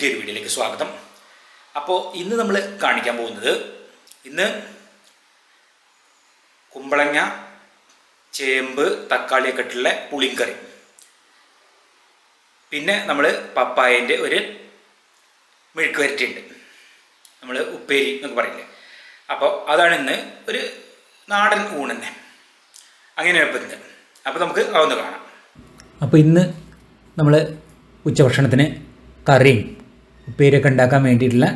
പുതിയൊരു വീഡിയോയിലേക്ക് സ്വാഗതം. അപ്പോൾ ഇന്ന് നമ്മൾ കാണിക്കാൻ പോകുന്നത് ഇന്ന് കുമ്പളങ്ങ ചേമ്പ് തക്കാളിയൊക്കെ ഇട്ടുള്ള പുളിങ്കറി. പിന്നെ നമ്മൾ പപ്പായന്റെ ഒരു മെഴുക്ക് വരട്ടിയുണ്ട്. നമ്മൾ ഉപ്പേരി എന്നൊക്കെ പറയില്ലേ. അപ്പോൾ അതാണ് ഇന്ന് ഒരു നാടൻ ഊണ് തന്നെ. അങ്ങനെയാണ് ഇപ്പം ഇന്ന്. അപ്പോൾ നമുക്ക് അതൊന്ന് കാണാം. അപ്പോൾ ഇന്ന് നമ്മൾ ഉച്ചഭക്ഷണത്തിന് കറിയും ഉപ്പേരിയൊക്കെ ഉണ്ടാക്കാൻ വേണ്ടിയിട്ടുള്ള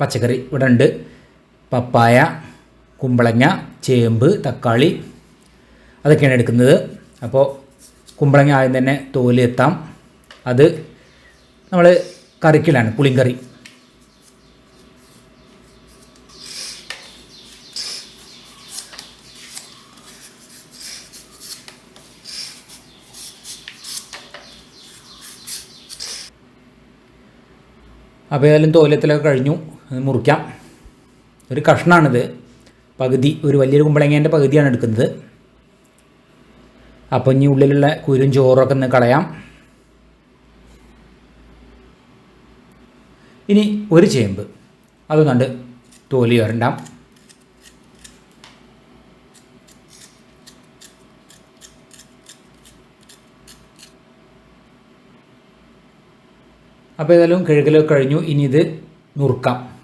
പച്ചക്കറി ഇവിടെ ഉണ്ട്. പപ്പായ കുമ്പളങ്ങ ചേമ്പ് തക്കാളി അതൊക്കെയാണ് എടുക്കുന്നത്. അപ്പോൾ കുമ്പളങ്ങ ആദ്യം തന്നെ തോൽ എത്താം. അത് നമ്മൾ കറിക്കലാണ് പുളിങ്കറി. അപ്പോൾ ഏതായാലും തോലത്തിലൊക്കെ കഴിഞ്ഞു. അത് മുറിക്കാം. ഒരു കഷ്ണമാണിത് പകുതി ഒരു വലിയൊരു കുമ്പളങ്ങേന്റെ പകുതിയാണ് എടുക്കുന്നത്. അപ്പോൾ ഇനി ഉള്ളിലുള്ള കുരും ചോറൊക്കെ ഒന്ന് കളയാം. ഇനി ഒരു ചേമ്പ്. അതൊന്നുണ്ട് തോലി വരണ്ടാം. അപ്പോൾ ഏതായാലും കിഴക്കിലൊക്കെ കഴിഞ്ഞു. ഇനി ഇത് നുറുക്കാം.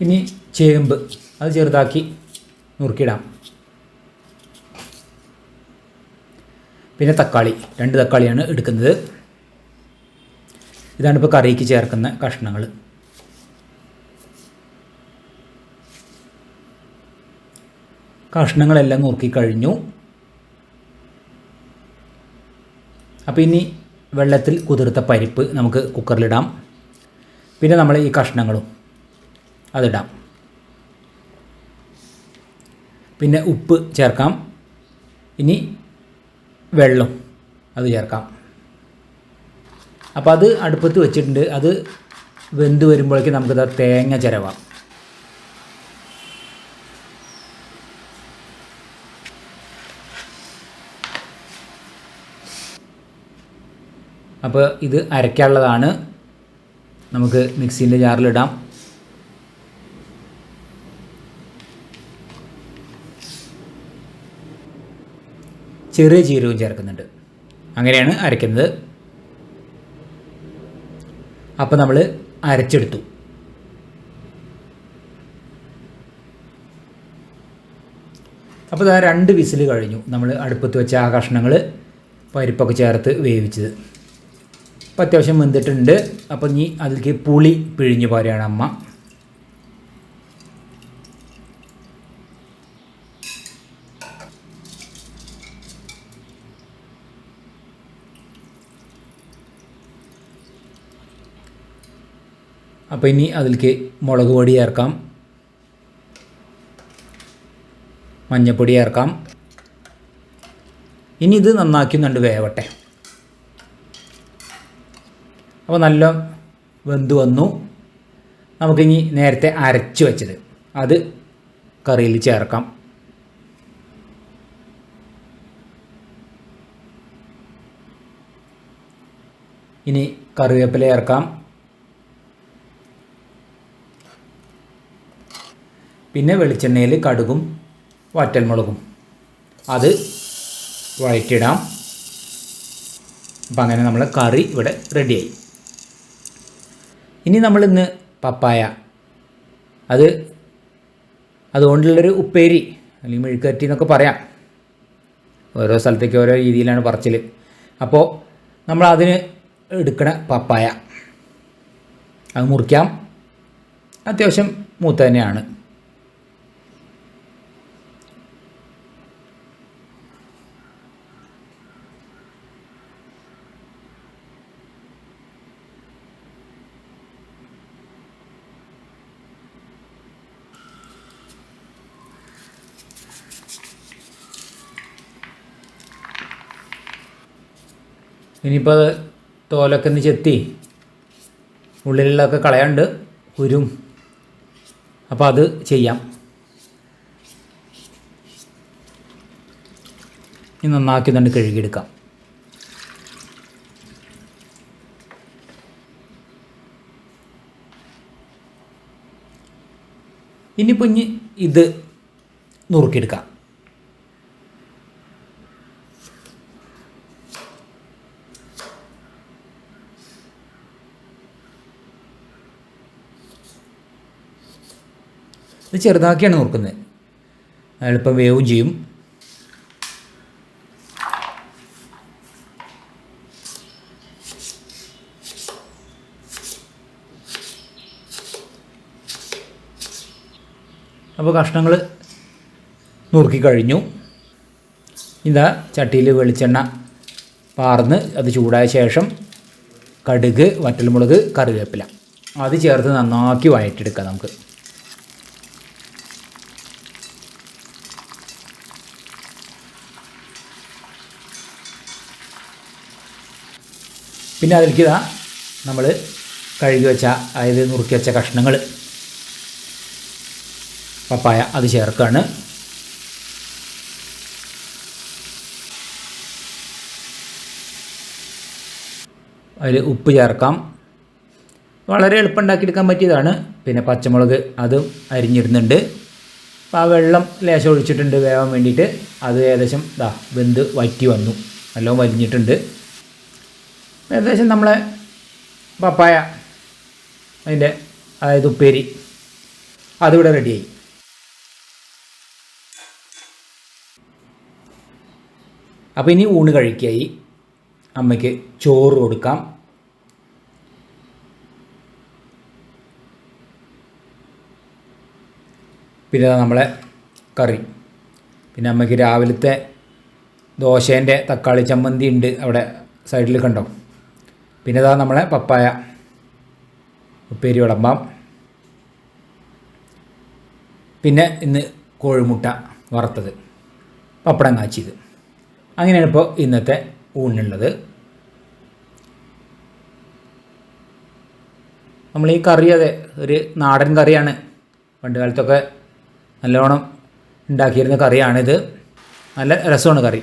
ഇനി ചേമ്പ്. അത് ചെറുതാക്കി നുറുക്കിയിടാം പിന്നെ തക്കാളി. രണ്ട് തക്കാളിയാണ് എടുക്കുന്നത്. ഇതാണ് ഇപ്പോൾ കറിക്ക് ചേർക്കുന്ന കഷ്ണങ്ങൾ കഷ്ണങ്ങളെല്ലാം നുറുക്കി കഴിഞ്ഞു. അപ്പോൾ ഇനി വെള്ളത്തിൽ കുതിർത്ത പരിപ്പ് നമുക്ക് കുക്കറിലിടാം. പിന്നെ നമ്മൾ ഈ കഷ്ണങ്ങളും. അതിടാം. പിന്നെ ഉപ്പ് ചേർക്കാം. ഇനി വെള്ളം അത് ചേർക്കാം. അപ്പോൾ അത് അടുപ്പത്ത് വെച്ചിട്ടുണ്ട്. അത് വെന്ത് വരുമ്പോഴേക്കും നമുക്കത് തേങ്ങ ചിരവാം. അപ്പോൾ ഇത് അരയ്ക്കാനുള്ളതാണ്. നമുക്ക് മിക്സീന്റെ ജാറിലിടാം. ചെറിയ ജീരകവും ചേർക്കുന്നുണ്ട്. അങ്ങനെയാണ് അരയ്ക്കുന്നത്. അപ്പോൾ നമ്മൾ അരച്ചെടുത്തു. അപ്പോൾ ഇതാ രണ്ട് വിസിൽ കഴിഞ്ഞു നമ്മൾ അടുപ്പത്ത് വെച്ച ആ കഷ്ണങ്ങൾ പരിപ്പൊക്കെ ചേർത്ത് വേവിച്ചത്. അപ്പോൾ അത്യാവശ്യം വെന്തിട്ടുണ്ട്. അപ്പോൾ ഇനി അതിലേക്ക് പുളി പിഴിഞ്ഞ് പോരാണ് അമ്മ. അപ്പോൾ ഇനി അതിലേക്ക് മുളക് പൊടി ചേർക്കാം. മഞ്ഞൾപ്പൊടി ചേർക്കാം. ഇനി ഇത് നന്നാക്കി നണ്ട് വേവട്ടെ. അപ്പോൾ നല്ല വെന്ത് വന്നു. നമുക്കിനി നേരത്തെ അരച്ച് വെച്ചത് അത് കറിയിൽ ചേർക്കാം. ഇനി കറിവേപ്പില ചേർക്കാം. പിന്നെ വെളിച്ചെണ്ണയിൽ കടുകും വറ്റൽമുളകും. അത് വഴറ്റിടാം അപ്പം അങ്ങനെ നമ്മൾ കറി ഇവിടെ റെഡിയായി. ഇനി നമ്മളിന്ന് പപ്പായ. അത് അതുകൊണ്ടുള്ളൊരു ഉപ്പേരി അല്ലെങ്കിൽ മെഴുക്കറ്റി എന്നൊക്കെ പറയാം. ഓരോ സ്ഥലത്തേക്ക് ഓരോ രീതിയിലാണ് പറച്ചിൽ അപ്പോൾ നമ്മൾ അതിന് എടുക്കണ പപ്പായ. അത് മുറിക്കാം. അത്യാവശ്യം മൂത്ത തന്നെയാണ്. ഇനിയിപ്പോൾ അത് തോലൊക്കെ ഒന്ന് ചെത്തി ഉള്ളിലുള്ളതൊക്കെ കളയാണ്ട് ഉരും. അപ്പോൾ അത് ചെയ്യാം. ഇനി നന്നാക്കി തന്നെ കഴുകിയെടുക്കാം. ഇനിയിപ്പോൾ ഇനി ഇത് നുറുക്കിയെടുക്കാം. ഇത് ചെറുതാക്കിയാണ് നുറുക്കുന്നത് എളുപ്പം വേവും ചെയ്യും. അപ്പോൾ കഷ്ണങ്ങൾ നുറുക്കി കഴിഞ്ഞു. ഇതാ ചട്ടിയിൽ വെളിച്ചെണ്ണ പാർന്ന് അത് ചൂടായ ശേഷം കടുക് വറ്റൽമുളക് കറിവേപ്പില. അത് ചേർത്ത് നന്നാക്കി വഴറ്റിയെടുക്കാം നമുക്ക്. പിന്നെ അതിലേക്ക് ഇതാ നമ്മൾ കഴുകി വെച്ച അതായത് നുറുക്കി വെച്ച കഷ്ണങ്ങൾ പപ്പായ അത് ചേർക്കുകയാണ് അതിൽ ഉപ്പ് ചേർക്കാം. വളരെ എളുപ്പം ഉണ്ടാക്കിയെടുക്കാൻ പറ്റിയതാണ്. പിന്നെ പച്ചമുളക് അതും അരിഞ്ഞിടുന്നുണ്ട്. അപ്പോൾ ആ വെള്ളം ലേശം ഒഴിച്ചിട്ടുണ്ട് വേവാൻ വേണ്ടിയിട്ട്. അത് ഏകദേശം ഇതാ വെന്ത് വറ്റി വന്നു. നല്ലോണം വലിഞ്ഞിട്ടുണ്ട്. ഏകദേശം നമ്മളെ പപ്പായ അതിന്റെ അതായത് ഉപ്പേരി അതിവിടെ റെഡിയായി അപ്പോൾ ഇനി ഊണ് കഴിക്കായി. അമ്മയ്ക്ക് ചോറ് കൊടുക്കാം. പിന്നെ നമ്മളെ കറി. പിന്നെ അമ്മയ്ക്ക് രാവിലത്തെ ദോശേന്റെ തക്കാളി ചമ്മന്തി ഉണ്ട് അവിടെ സൈഡിൽ കണ്ടോ? പിന്നെ ഇതാ നമ്മളെ പപ്പായ. ഉപ്പേരി വിളമ്പാം. പിന്നെ ഇന്ന് കോഴിമുട്ട വറുത്തത്. പപ്പടം കാച്ചിയത്. അങ്ങനെയാണ് ഇപ്പോൾ ഇന്നത്തെ ഊണിനുള്ളത്. നമ്മൾ ഈ കറി അതെ ഒരു നാടൻ കറിയാണ്. പണ്ട് കാലത്തൊക്കെ നല്ലോണം ഉണ്ടാക്കിയിരുന്ന കറിയാണിത്. നല്ല രസമാണ് കറി.